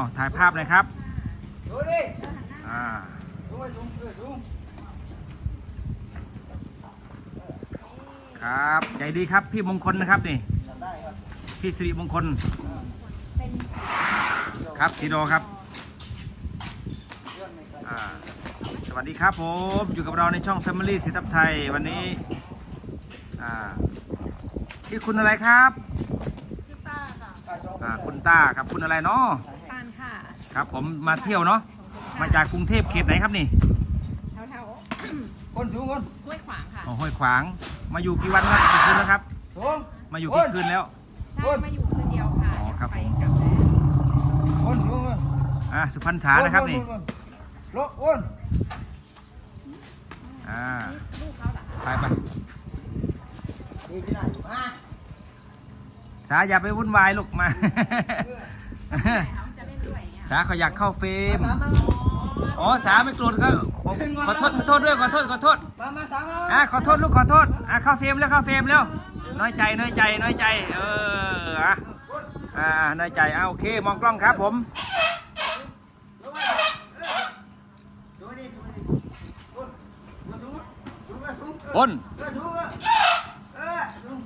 าวถ่ายภาพหน่อยครับดูดิอ่าดูไว้สูงเออสูงครับใจดีครับพี่มงคลนะครับนี่ทำได้ครับพี่สิริมงคลครับสีโดครับเลื่อนไม่ไกลอ่าสวัสดีครับผมอยู่กับเราในช่อง Family สิทับไทยวันนี้อ่าชื่อคุณอะไรครับ ชื่อป้าค่ะอะสองอ่าคุณต้ากับคุณอะไรเนาะปาน ค่ะครับผมมาเที่ยวเนาะมาจากกรุงเทพเขตไหนครับนี่แถวแถวคนสูงคนๆห้วยขวางค่ะอ๋อห้วยขวาง มาอยู่กี่วันแล้วกี่คืนแล้วครับ สูงมาอยู่กี่คืนแล้วใช่มาอยู่คืนเดียวค่ะอ๋อครับไปผมกลับแล้วคนสูงคนอ่าสุพรรณษานะครับนี่ลกคนอ่านี่ลูกเขาเหรอคะไปไปดีที่ไหนมาสาอย่าไปวุ่นวายลูกมา สาเขาอยากเข้าเฟรมมามาอ๋อสาไม่โกรธก็ผมขอโทษขอโทษด้วยขอโทษขอโทษมามาสามมาอะขอโทษลูกขอโทษอะเข้าเฟรมแล้วเข้าเฟรมแล้วน้อยใจน้อยใจน้อยใจ เอออะอ่าน้อยใจอะโอเคมองกล้องครับผมสูงดิสูงดิคนสูงสูงสูงบนเออสูงเออสูง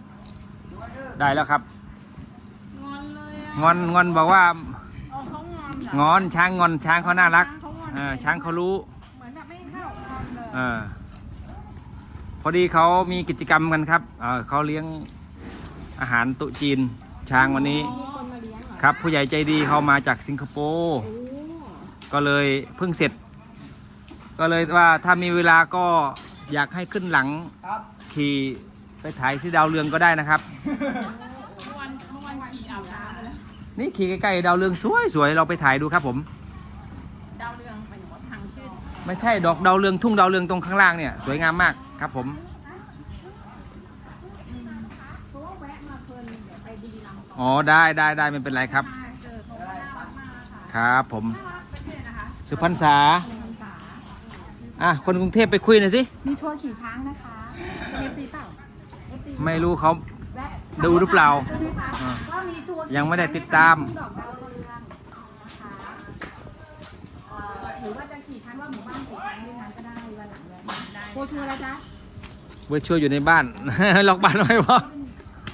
สูงเออได้แล้วครับ งอนเลยอะงอนงอนบอกว่าอ๋อเขา งอนเหรองอนช้างงอนช้างเขาน่ารักเขางอนเออช้างเขารู้เหมือนแบบไม่เข้างอนเลยเออพอดีเขามีกิจกรรมกันครับเออเขาเลี้ยงอาหารตุจีนช้างวันนี้ มีคนมาเลี้ยงเหรอครับผู้ใหญ่ใจดีเขามาจากสิงคโปร์โอ้ก็เลยเพิ่งเสร็จ ก็เลยว่าถ้ามีเวลาก็อยากให้ขึ้นหลังครับ ขี่ไปถ่ายที่ดาวเรืองก็ได้นะครับเมื่อวันเมื่อวันขี่อาบน้ำเลย นี่ขี่ใกล้ๆดาวเรืองสวยสวยเราไปถ่ายดูครับผม ดาวเรืองไปหนูว่าทางชื่อไม่ใช่ดอกดาวเรืองทุ่งดาวเรืองตรงข้างล่างเนี่ยสวยงามมากครับผม เพราะว่าแวะมาเพลินเดี๋ยวไปบุรีรัมย์ก่อนอ๋อได้ได้ได้ไม่เป็นไรครับ มาเจอเขาก็น่ารักมากค่ะครับผม น่ารักเป็นเพื่อนนะคะสุพรรณษาเป็นพรรษาอะคนกรุงเทพไปคุยหน่อยสิมีทัวร์ขี่ช้างนะคะเอฟซีเปล่า FC ไม่รู้เขาแวะ ดูหรือเปล่าใช่ไหมคะอ่าก็มีทัวร์ขี่ยังไม่ได้ติดตามดอกดาวเรืองนะคะเอ่อหรือว่าจะขี่ช้างว่าหมู่บ้านขี่ช้างด้วยกันก็ได้วันหลังเลยได้โคชัวร์แล้วจ๊ะเวอร์ชวลอยู่ในบ้าน ล็อกบ้านไว้ปะ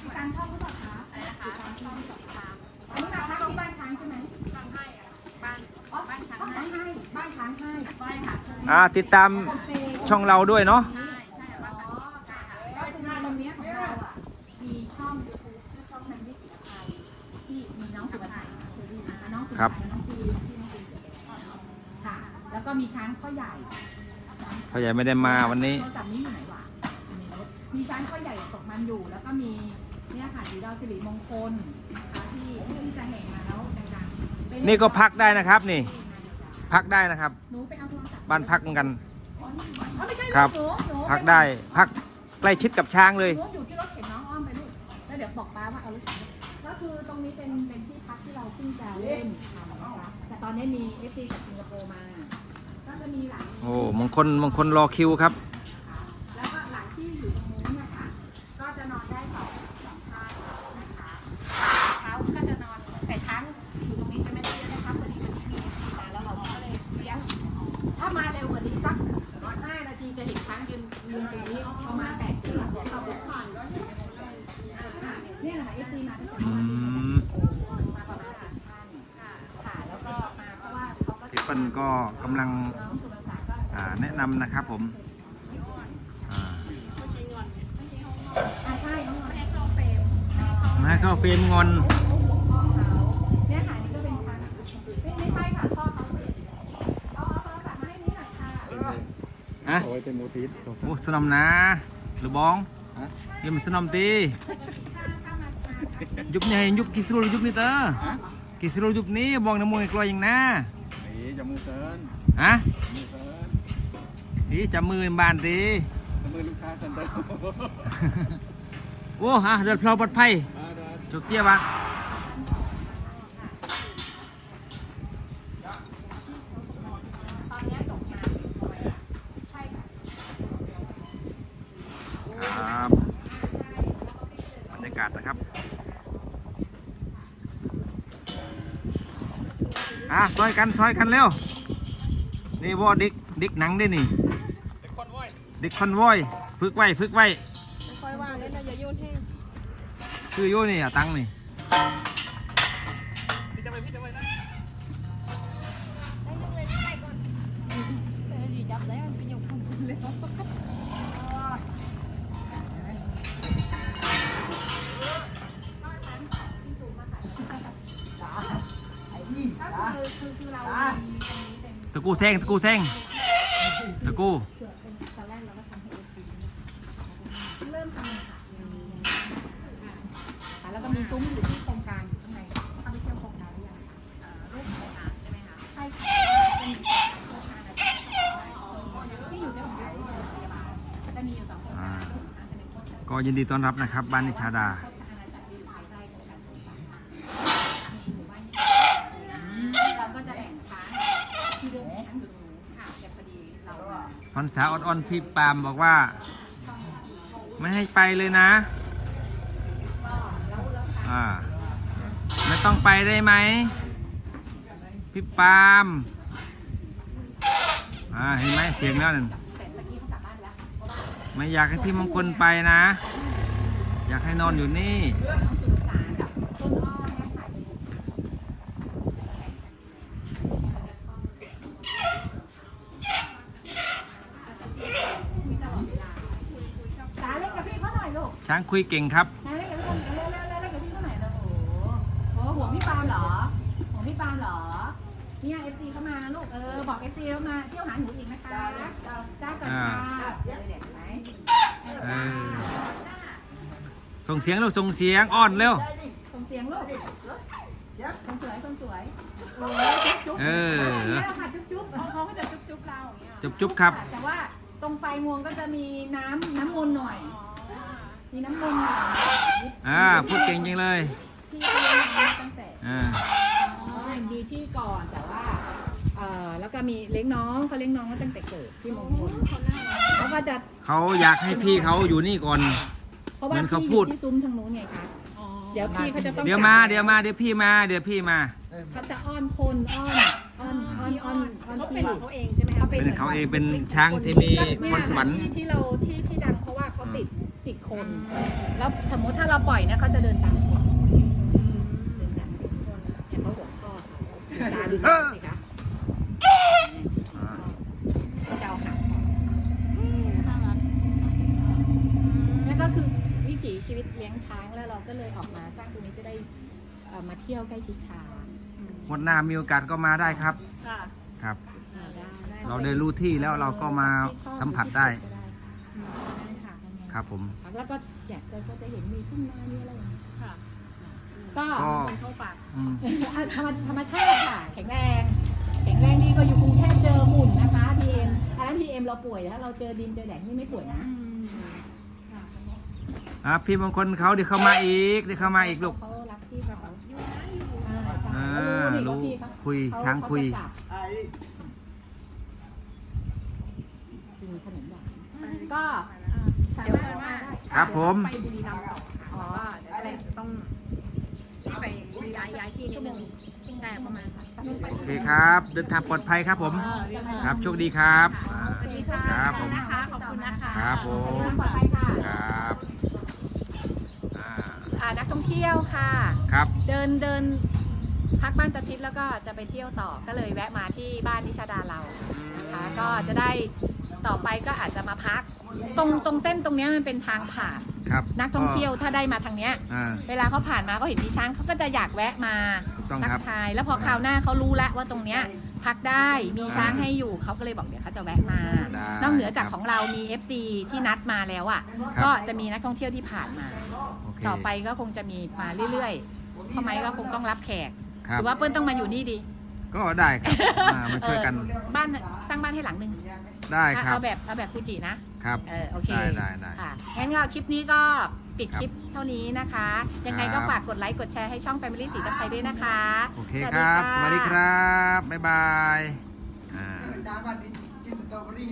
มีการชอบหรือเปล่าคะอะไรนะคะชอบที่ช้างอันนี้มาพักที่บ้านช้างใช่ไหมช้างให้อะบ้านบ้านช้างให้บ้านช้างให้ใช่ค่ะอ่าติดตามช่องเราด้วยเนาะ ใช่ใช่บ้านช้างใช่ค่ะก็คือตรงเนี้ยของเราอะมีช่องยูทูบชื่อช่องนันวิถีไทยที่มีน้องสุภาชัยเคยได้ ยินไหมน้องสุภาชัยน้องจีนที่น้องจีนค่ะแล้วก็มีช้างพ่อใหญ่พ่อใหญ่ไม่ได้มาวันนี้โทรศัพท์นี้อยู่ไหนวะอยู่ในรถมีช้างพ่อใหญ่ตกมันอยู่ แล้วก็มีเนี่ยค่ะสีดาวสิริมงคลนะคะที่ที่จะแห่งมาแล้วดังๆไปเล่นี่ก็พักได้นะครับ นี่ พักได้นะครับ หนูไปเอาโทรศัพท์บ้านพักเหมือนกัน อ๋อนี่อ๋อไม่ใช่ครับ หนูหนูพักได้พักใกล้ชิดกับช้างเลย หนูอยู่ที่รถเข็นน้องอ้อมไปลูกแล้วเดี๋ยวบอกป้าว่าเอารถเข็นก็คือตรงนี้เป็นเป็น ที่พักที่เราเพิ่งจะเล่นทำนะคะแต่ตอนนี้มีเอฟซีจากสิงคโปร์มา ก็จะมีหลังโอ้มงคลมงคลรอคิวครับ แล้วก็หลังที่อยู่ตรงนู้นนะคะ ก็จะนอนได้สองสองท่านนะคะเช้าก็จะนอนแต่ช้างอยู่ตรงนี้จะไม่ได้เยอะนะคะพอดีวันนี้มีทีมาแล้วเราก็เลยเลี้ยงถ้ามาเร็วกว่านี้สักห้านาทีจะเห็นช้างยืนยืนตรงนี้ประมาณแปดเชือกเราบุกผ่านก็เนี่ยแหละค่ะเอฟซีมาตั้งแต่อืมมาประมาณสามท่านค่ะค่ะแล้วก็มาเพราะว่าเขาก็ พิ่นก็กำลังแนะนำนะครับผมน้องนอนให้เข้าเฟรมให้เข้ามาให้เข้าเฟรมงอนเนี่ยค่ะนี่ก็เป็นช้างไม่ใช่ค่ะพ่อเขาเสียเอาเอาโทรศัพท์มาให้นี่หน่อยค่ะฮะโอ้ยเป็นโมทีสโอ้สนมนะหรือบองเดี๋ยวมันสนมตียุบนี่ยุบกิสโรยุบนี่เตอกิสโรยุบนี้บองน้ำมวยกลอยอย่างนะนี่ จะมือเซินฮะมือเซินนี่จับมือบานตีจะมือลูกค้าเซ็นเตอร์โอ้ฮะเดินเพลาปลอดภัยจกเตี้ยวะตอนนี้จบงานใช่ค่ะครับบรรยากาศนะครับ อะซอยกันซอยกันเร็ว นี่ว่าเด็กเด็กหนังได้นี่เด็กคอนวอยเด็กคอนวอยฝึกไว้ฝึกไว้ค่อยๆวางเลยนะอย่าโยนแห้งคือโยนี่อะตังค์นี่ คือคือคือเราตะกูแซงตะกูแซงตะกูเผือกเป็นตอนแรกเราก็ทำให้เอฟซีเริ่มทำเลยค่ะอะแล้วก็มีซุ้มอยู่ที่โครงการอยู่ข้างในเข้าไปเที่ยวโครงการหรือยังคะรูปโครงการใช่ไหมคะใช่ค่ะเป็นโครงการแบบที่อยู่แถวๆโรงพยาบาลก็จะมีอยู่สองโครงการก็ยินดีต้อนรับนะครับ บ้านนิชาดา สปอนเซอร์อ่อนๆพี่ปาล์มบอกว่า ไม่ให้ไปเลยนะ อ่า ไม่ต้องไปได้ไหม พี่ปาล์มอ่าเห็นไหมเสียงแล้วนั่นแต่ตะกี้เขากลับบ้านแล้วเพราะว่าไม่อยากให้พี่มงคลไปนะ อยากให้นอนอยู่นี่ น้องสุสานกับต้นอ้อเนี่ยขายไปสาเล่นกับพี่เขาหน่อยลูก ช้าง คุยเก่งครับสาเล่นกับพี่เขาเล่นเล่นเล่นเล่นกับพี่เขาหน่นะโอ้โหโอ้ห่วงพี่ปาล์มเหรอห่วงพี่ปาล์มเหรอ เนี่ยเอฟซีเข้ามานะลูก เออ บอกเอฟซีเข้ามาเที่ยวหาหนูอีกนะคะจ้าก่อนค่ะเดี๋ยวเด็ดไหมเออส่งเสียงลูกส่งเสียงอ้อนเร็วส่งเสียงลูกเจ็บคนสวยคนสวยโอ้ยจุ๊บจุ๊บเออนี่แหละค่ะจุ๊บจุ๊บเขาก็จะจุ๊บจุ๊บเราอย่างเงี้ยจุ๊บจุ๊บครับ แต่ว่าตรงไฟงวงก็จะมีน้ำน้ำมนต์หน่อย มีน้ำมนต์หน่อยอ่าพูดเก่งจริงเลย ที่เขาเลี้ยงมาตั้งแต่อ่าอ๋ออย่างดีที่ก่อนแต่ว่าเอ่อแล้วก็มีเลี้ยงน้องเขาเลี้ยงน้องมาตั้งแต่เกิดที่มงคลเขาก็จะเขาอยากให้พี่เขาอยู่นี่ก่อน เพราะว่าเหมือนเขาพี่พูอดยู่ที่ซุ้มทางนู้นไงคะเดี๋ยวพี่เขาจะต้องเดี๋ยวมา เดี๋ยวมา เดี๋ยวพี่มา เดี๋ยวพี่มา เขาจะอ้อนคนอ้อนอ้อนอ้อนอ้อนอ้อนเขาพี่เป็นของเขาเองใช่ไหมคะเป็นเขาเองเป็นช้างที่มีพรสวรรค์ ที่ที่เราที่ คน แล้วสมมติถ้าเราปล่อยนะเขาจะเดินตามคนเดินตามคนเนี่ยเขาห่วงพ่อเขาตาดูตาสิคะเขาจะเอาหางนั่นก็คือวิถีชีวิตเลี้ยงช้างแล้วเราก็เลยออกมาสร้างตรงนี้จะได้เอ่อมาเที่ยวใกล้ชิดช้างหมดหน้ามีโอกาสก็มาได้ครับ ค่ะ ครับอ่าได้ เราได้รู้ที่แล้วเราก็มาสัมผัสได้ ค่ะครับผม แล้วก็อยากจะก็จะเห็นมีทุ่งนามีอะไรอย่างเงี้ยค่ะ ก็ก็คนเข้าปากอืมธรรมธรรมชาติค่ะ แข็งแรง แข็งแรงดีก็อยู่กรุงเทพเจอหมุนนะคะพีเอ็มอันนั้นพีเอ็มเราป่วยถ้าเราเจอดินเจอแดดนี่ไม่ป่วยนะอะพี่มงคลเขาเดี๋ยวเขามาอีกเดี๋ยวเขามาอีกลูกเขารักพี่เขาอ่าใช่อ่าเขารู้รู้นี่ว่าพี่เขาคุยเขช้างคุย เขจะจับ ไอ้นี่ กินขนมหวานก็สา เดี๋ยว มารถมาได้ ครับผม ไปบุรีรัมย์ต่อค่ะเพราะว่าเดี๋ยวจะต้องไปย้ายย้ายที่นิดนึงใช่ประมาณค่ะโอเคครับ เดินทางปลอดภัยครับผม ครับโชคดีครับอ่า สวัสดีค่ะครับผม นะคะขอบคุณนะคะครับผมปลอดภัยค่ะครับอ่าอ่านักท่องเที่ยวค่ะ ครับ เดินเดินพักบ้านตาทิศแล้วก็จะไปเที่ยวต่อก็เลยแวะมาที่บ้านนิชาดาเรานะคะ ก็จะได้ต่อไปก็อาจจะมาพัก ตรงตรงเส้นตรงเนี้ยมันเป็นทางผ่าน ครับนักท่องเที่ยวถ้าได้มาทางเนี้ย อ่า เวลาเขาผ่านมาเขาเห็นมีช้างเขาก็จะอยากแวะมาถูกต้องทัครับทาย แล้วพอคราวหน้าเขารู้แล้วว่าตรงเนี้ยพักได้มีช้างให้อยู่เขาก็เลยบอกเดี๋ยวเขาจะแวะมา ได้นอกเหนือจากครับของเรามี FC ที่นัดมาแล้วอะครับ ก็จะมีนักท่องเที่ยวที่ผ่านมาโอเคต่อไปก็คงจะมีมาเรื่อยๆเพราะไหมก็คงต้องรับแขกคหรับรือว่าเปิ้ลต้องมาอยู่นี่ดีก็ได้ครับมามาช่วยกัน เออบ้านสร้างบ้านให้หลังนึงได้ครับ เอาแบบเอาแบบฟูจินะครับ เออโอเคได้ได้ได้ค่ะงั้นก็คลิปนี้ก็ปิดครับคลิปเท่านี้นะคะ ยังไงครัก็บฝากกดไลค์กดแชร์ให้ช่อง Family สีตะไคร้ด้วยนะคะโอเคครับ สวัสดีครับ บ๊ายบายอ่าสามวันกินสตรอเบอรี่